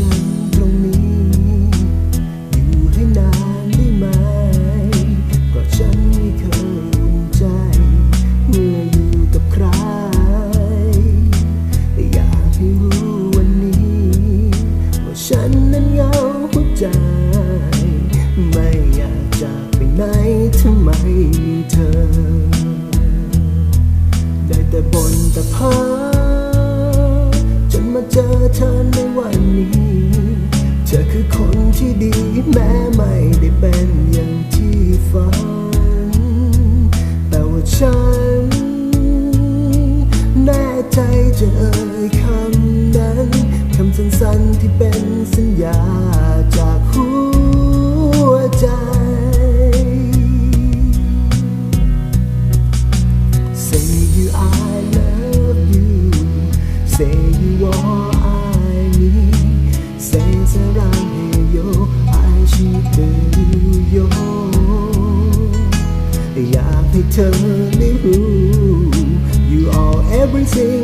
ฉันตรงนี้ อยู่ให้นานได้ไหม เพราะฉันไม่เคยอุ่นใจ เมื่ออยู่กับใคร อยากให้รู้วันนี้ ว่าฉันนั้นเหงาหัวใจ ไม่อยากจากไปไหนถ้าไมมีเธอ ได้แต่บนแต่พ้อจนมาเจอเธอในวัน จจะเอ่ยคำนั้นคำสั้นๆที่เป็นสัญญาจากหัวใจ Say you I love you Say you all I need Say สรังเฮโย I should do you อยากให้เธอได้รู้ You are everything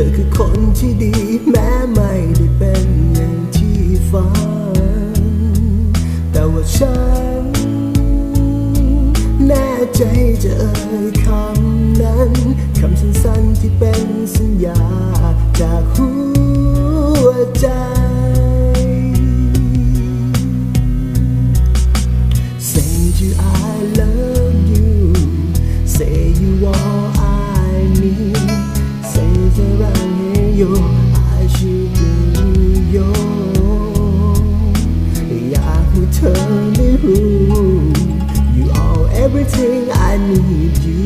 ธอคือคนที่ดีแม้ไม่ได้เป็นอย่างที่ฝัน แต่ว่าฉัน แน่ใจจะเอ่ยคำนั้น คำสั้นๆที่เป็นสัญญาจาก I need you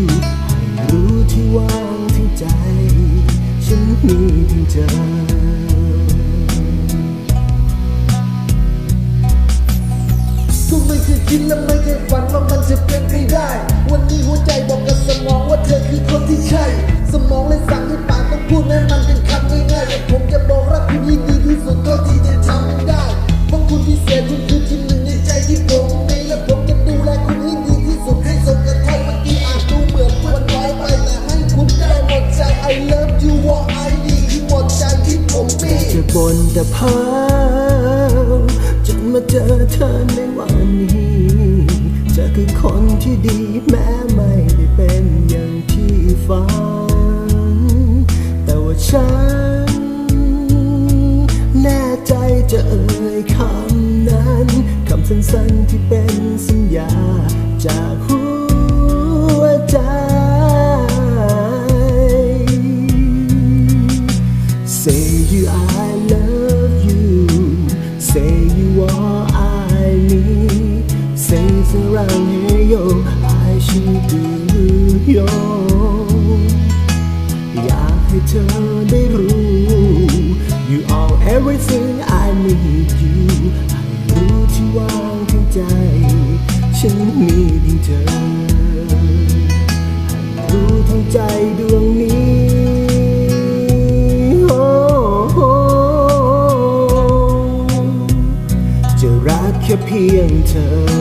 บนแต่พ้อจนมาเจอเธอในวันนี้เธอคือคนที่ดีแม้ไม่ได้เป็นอย่างที่ฝันแต่ว่าฉัน แน่ใจจะเอ่ยคำนั้น คำสั้นๆที่เป็นสัญญาจากหัว I love you Say you all I need Say สรังเฮโย I should do you อยากให้เธอได้รู้ You are everything I need you ให้รู้ที่ว่างทั้งใจ ฉันมีเพียงเธอ ให้รู้ทั้งใจดวงนี้ พียงเธอ